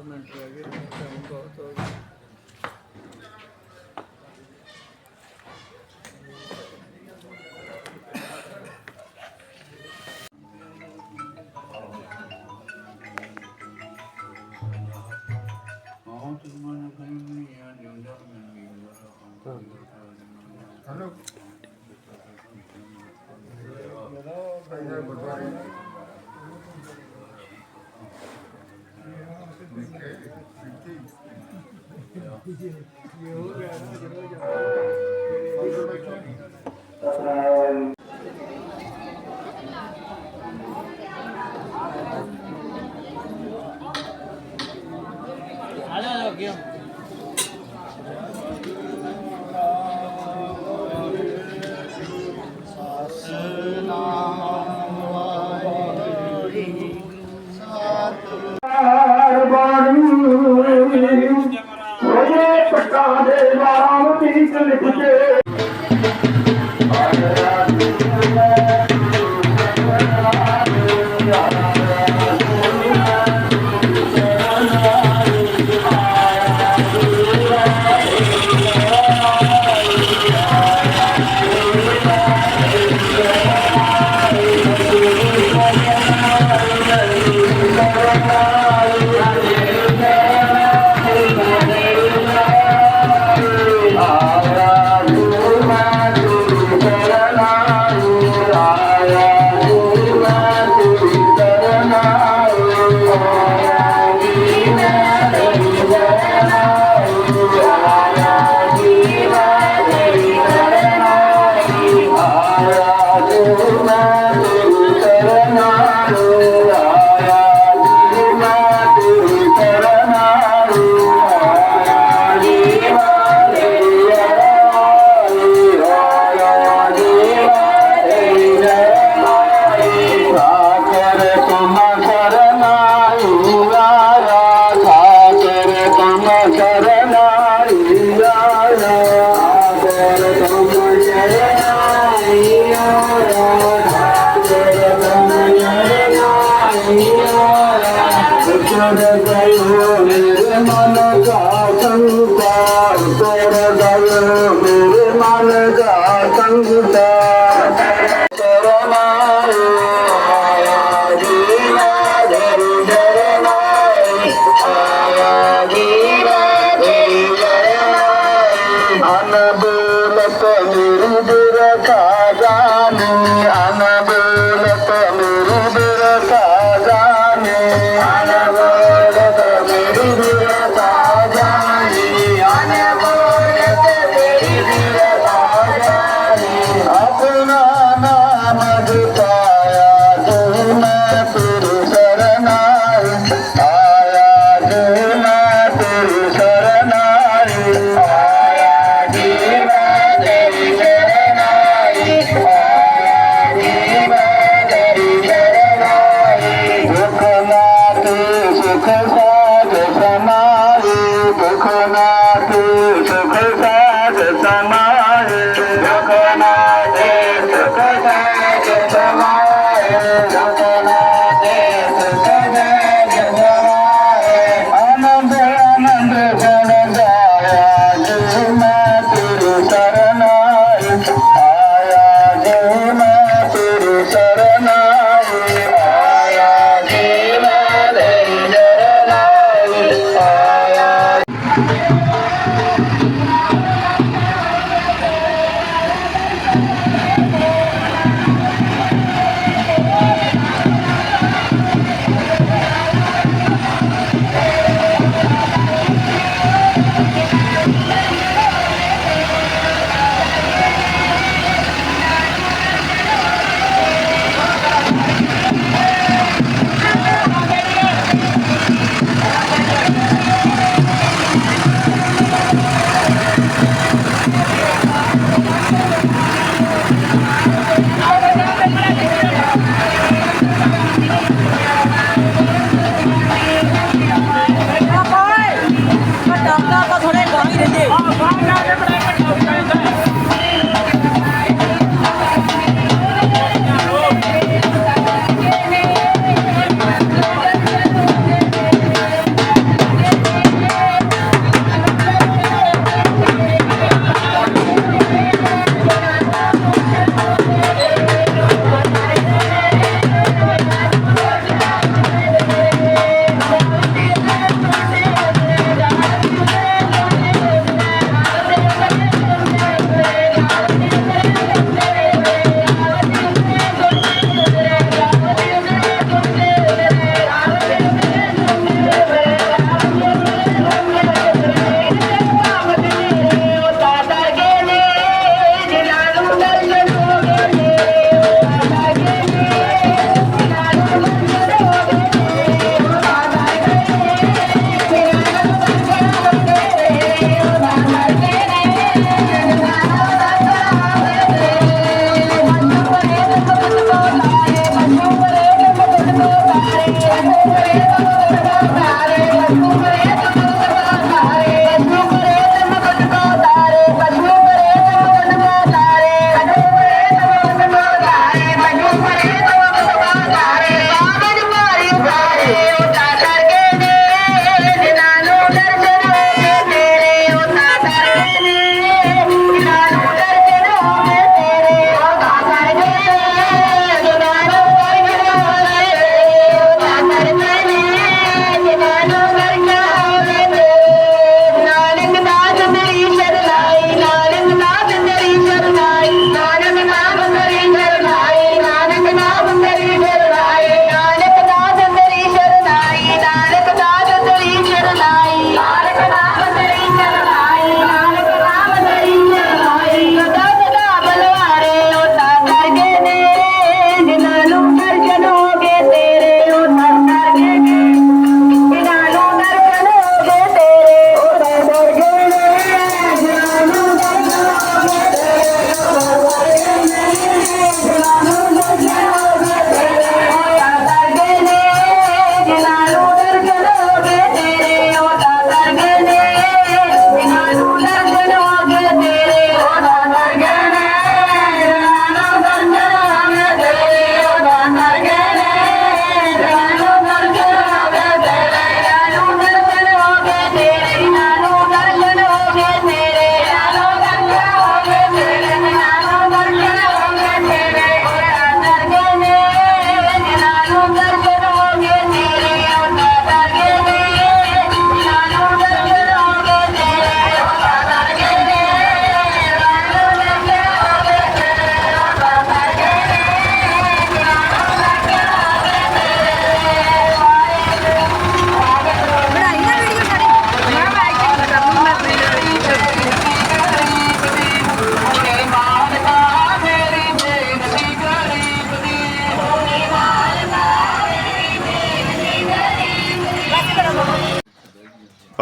ಗೌರ್ಮೆಂಟ್ಗಾಗಿ ಮತ್ತೆ ಒಂದು hello Yeah. porque eu Lord, I pray, Lord.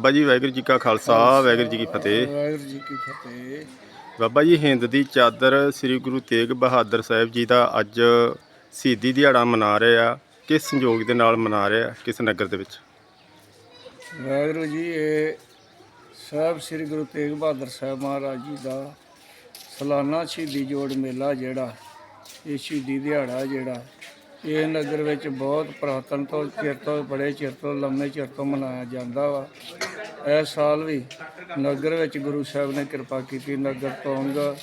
Baba ji Waheguru ji ਕਾ ਖਾਲਸਾ ਵਾਹਿਗੁਰੂ ਜੀ ਕੀ ਫਤਿਹ। ਵਾਹਿਗੁਰੂ ਜੀ ਕੀ ਫਤਿਹ। ਬਾਬਾ ਜੀ ਹਿੰਦ ਦੀ ਚਾਦਰ ਸ੍ਰੀ ਗੁਰੂ ਤੇਗ ਬਹਾਦਰ ਸਾਹਿਬ ਜੀ ਦਾ ਅੱਜ ਸ਼ਹੀਦੀ ਦਿਹਾੜਾ ਮਨਾ ਰਹੇ ਆ। ਕਿਸ ਸੰਯੋਗ ਦੇ ਨਾਲ ਮਨਾ ਰਹੇ ਆ ਕਿਸ ਨਗਰ ਦੇ ਵਿੱਚ? ਵਾਹਿਗੁਰੂ ਜੀ ਇਹ ਸਾਹਿਬ ਸ੍ਰੀ ਗੁਰੂ ਤੇਗ ਬਹਾਦਰ ਸਾਹਿਬ ਮਹਾਰਾਜ ਜੀ ਦਾ ਸਾਲਾਨਾ ਸ਼ਹੀਦੀ ਜੋੜ ਮੇਲਾ ਜਿਹੜਾ ਇਹ ਸ਼ਹੀਦੀ ਦਿਹਾੜਾ ਜਿਹੜਾ ਇਹ ਨਗਰ ਵਿੱਚ ਬਹੁਤ ਪੁਰਾਤਨ ਤੋਂ ਚਿਰ ਤੋਂ ਬੜੇ ਚਿਰ ਤੋਂ ਲੰਮੇ ਚਿਰ ਤੋਂ ਮਨਾਇਆ ਜਾਂਦਾ ਵਾ। ਇਸ ਸਾਲ ਵੀ ਨਗਰ ਵਿੱਚ ਗੁਰੂ ਸਾਹਿਬ ਨੇ ਕਿਰਪਾ ਕੀਤੀ, ਨਗਰ ਤੋਂਗ।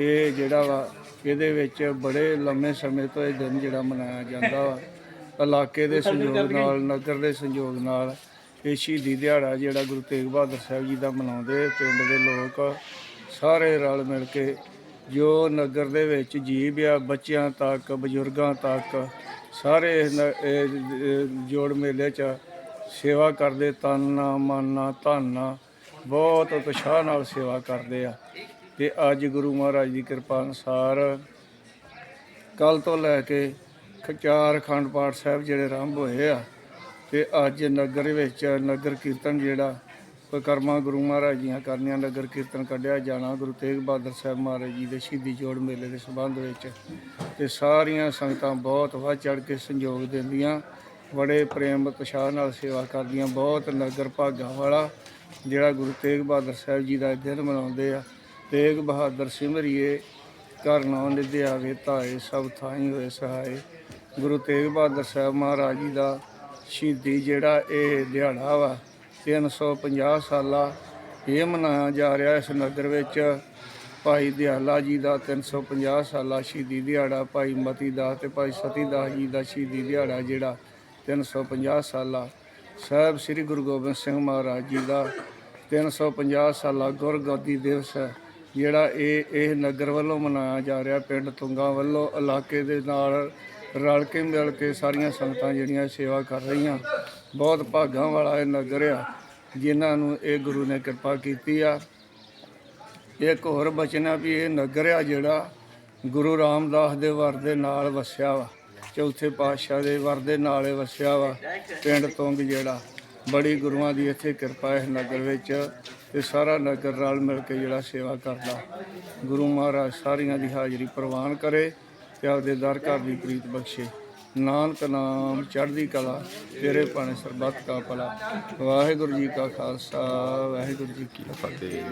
ਇਹ ਜਿਹੜਾ ਵਾ, ਇਹਦੇ ਵਿੱਚ ਬੜੇ ਲੰਮੇ ਸਮੇਂ ਤੋਂ ਇਹ ਦਿਨ ਜਿਹੜਾ ਮਨਾਇਆ ਜਾਂਦਾ ਵਾ। ਇਲਾਕੇ ਦੇ ਸੰਯੋਗ ਨਾਲ, ਨਗਰ ਦੇ ਸੰਯੋਗ ਨਾਲ, ਇਹ ਸ਼ਹੀਦੀ ਦਿਹਾੜਾ ਜਿਹੜਾ ਗੁਰੂ ਤੇਗ ਬਹਾਦਰ ਸਾਹਿਬ ਜੀ ਦਾ ਮਨਾਉਂਦੇ ਪਿੰਡ ਦੇ ਲੋਕ, ਸਾਰੇ ਰਲ ਮਿਲ ਕੇ ਜੋ ਨਗਰ ਦੇ ਵਿੱਚ ਜੀਵ ਆ, ਬੱਚਿਆਂ ਤੱਕ, ਬਜ਼ੁਰਗਾਂ ਤੱਕ, ਸਾਰੇ ਇਸ ਨ- ਜੋੜ ਮੇਲੇ 'ਚ ਸੇਵਾ ਕਰਦੇ ਤਨ, ਮਾਨਾ ਮਨ ਬਹੁਤ ਉਤਸ਼ਾਹ ਨਾਲ ਸੇਵਾ ਕਰਦੇ ਆ। ਤੇ ਅੱਜ ਗੁਰੂ ਮਹਾਰਾਜ ਦੀ ਕਿਰਪਾ ਅਨੁਸਾਰ ਕੱਲ ਤੋਂ ਲੈ ਕੇ ਚਾਰ ਅਖੰਡ ਪਾਠ ਸਾਹਿਬ ਜਿਹੜੇ ਆਰੰਭ ਹੋਏ ਆ, ਤੇ ਅੱਜ ਨਗਰ ਵਿੱਚ ਨਗਰ ਕੀਰਤਨ ਜਿਹੜਾ ਪਕਰਮਾ ਗੁਰੂ ਮਹਾਰਾਜ ਦੀਆਂ ਕਰਨੀਆਂ, ਨਗਰ ਕੀਰਤਨ ਕੱਢਿਆ ਜਾਣਾ, ਗੁਰੂ ਤੇਗ ਬਹਾਦਰ ਸਾਹਿਬ ਮਹਾਰਾਜ ਜੀ ਦੇ ਸ਼ਹੀਦੀ ਜੋੜ ਮੇਲੇ ਦੇ ਸੰਬੰਧ ਵਿੱਚ। ਤੇ ਸਾਰੀਆਂ ਸੰਗਤਾਂ ਬਹੁਤ ਵੱਧ ਚੜ ਕੇ ਸੰਯੋਗ ਦਿੰਦੀਆਂ। ਬੜੇ ਪ੍ਰੇਮ ਉਤਸ਼ਾਹ ਨਾਲ ਸੇਵਾ ਕਰਦੀਆਂ, ਬਹੁਤ ਨਗਰ ਭਾਗਾ ਵਾਲਾ, ਜਿਹੜਾ ਗੁਰੂ ਤੇਗ ਬਹਾਦਰ ਸਾਹਿਬ ਜੀ ਦਾ ਦਿਨ ਮਨਾਉਂਦੇ ਆ। ਤੇਗ ਬਹਾਦਰ ਸਿਮਰਿਏ, ਘਰ ਨਾਮ ਨਿਧਿਆਵੇ ਧਾਏ, ਸਭ ਥਾਈ ਹੋਏ ਸਹਾਏ। ਗੁਰੂ ਤੇਗ ਬਹਾਦਰ ਸਾਹਿਬ ਮਹਾਰਾਜ ਜੀ ਦਾ ਸ਼ਹੀਦੀ ਜਿਹੜਾ ਇਹ ਦਿਹਾੜਾ ਵਾ 350 ਸਾਲਾ ਇਹ ਮਨਾਇਆ ਜਾ ਰਿਹਾ ਇਸ ਨਗਰ ਵਿੱਚ। ਭਾਈ ਦਿਆਲਾ ਜੀ ਦਾ 350 ਸਾਲਾ ਸ਼ਹੀਦੀ ਦਿਹਾੜਾ, ਭਾਈ ਮਤੀ ਦਾਸ ਤੇ ਭਾਈ ਸਤੀ ਦਾਸ ਜੀ ਦਾ ਸ਼ਹੀਦੀ ਦਿਹਾੜਾ ਜਿਹੜਾ 350 ਸਾਲਾ ਸਾਹਿਬ ਸ੍ਰੀ ਗੁਰੂ ਗੋਬਿੰਦ ਸਿੰਘ ਮਹਾਰਾਜ ਜੀ ਦਾ 350 ਸਾਲਾ ਗੁਰਗੱਦੀ ਦਿਵਸ ਹੈ, ਜਿਹੜਾ ਇਹ ਇਹ ਨਗਰ ਵੱਲੋਂ ਮਨਾਇਆ ਜਾ ਰਿਹਾ, ਪਿੰਡ ਤੁੰਗਾ ਵੱਲੋਂ, ਇਲਾਕੇ ਦੇ ਨਾਲ ਰਲ ਕੇ ਮਿਲ ਕੇ ਸਾਰੀਆਂ ਸੰਗਤਾਂ ਜਿਹੜੀਆਂ ਸੇਵਾ ਕਰ ਰਹੀਆਂ। ਬਹੁਤ ਭਾਗਾਂ ਵਾਲਾ ਇਹ ਨਗਰ ਆ, ਜਿਨ੍ਹਾਂ ਨੂੰ ਇਹ ਗੁਰੂ ਨੇ ਕਿਰਪਾ ਕੀਤੀ ਆ। ਇੱਕ ਹੋਰ ਬਚਨ ਆ ਵੀ ਇਹ ਨਗਰ ਆ ਜਿਹੜਾ ਗੁਰੂ ਰਾਮਦਾਸ ਦੇ ਵਰ ਦੇ ਨਾਲ ਵਸਿਆ ਵਾ। ਚੌਥੇ ਪਾਤਸ਼ਾਹ ਦੇ ਵਰ ਦੇ ਨਾਲ ਵਸਿਆ ਵਾ, ਪਿੰਡ ਤੁੰਗ ਜਿਹੜਾ। ਬੜੀ ਗੁਰੂਆਂ ਦੀ ਇੱਥੇ ਕਿਰਪਾ ਹੈ ਨਗਰ ਵਿੱਚ, ਤੇ ਸਾਰਾ ਨਗਰ ਰਲ ਮਿਲ ਕੇ ਜਿਹੜਾ ਸੇਵਾ ਕਰਦਾ। ਗੁਰੂ ਮਹਾਰਾਜ ਸਾਰੀਆਂ ਦੀ ਹਾਜ਼ਰੀ ਪ੍ਰਵਾਨ ਕਰੇ ਤੇ ਆਪਦੇ ਦਰ ਘਰ ਦੀ ਪ੍ਰੀਤ ਬਖਸ਼ੇ। ਨਾਨਕ ਨਾਮ ਚੜ੍ਹਦੀ ਕਲਾ, ਤੇਰੇ ਭਾਣੇ ਸਰਬੱਤ ਕਾ ਭਲਾ। ਵਾਹਿਗੁਰੂ ਜੀ ਕਾ ਖਾਲਸਾ, ਵਾਹਿਗੁਰੂ ਜੀ ਕੀ ਫਤਿਹ।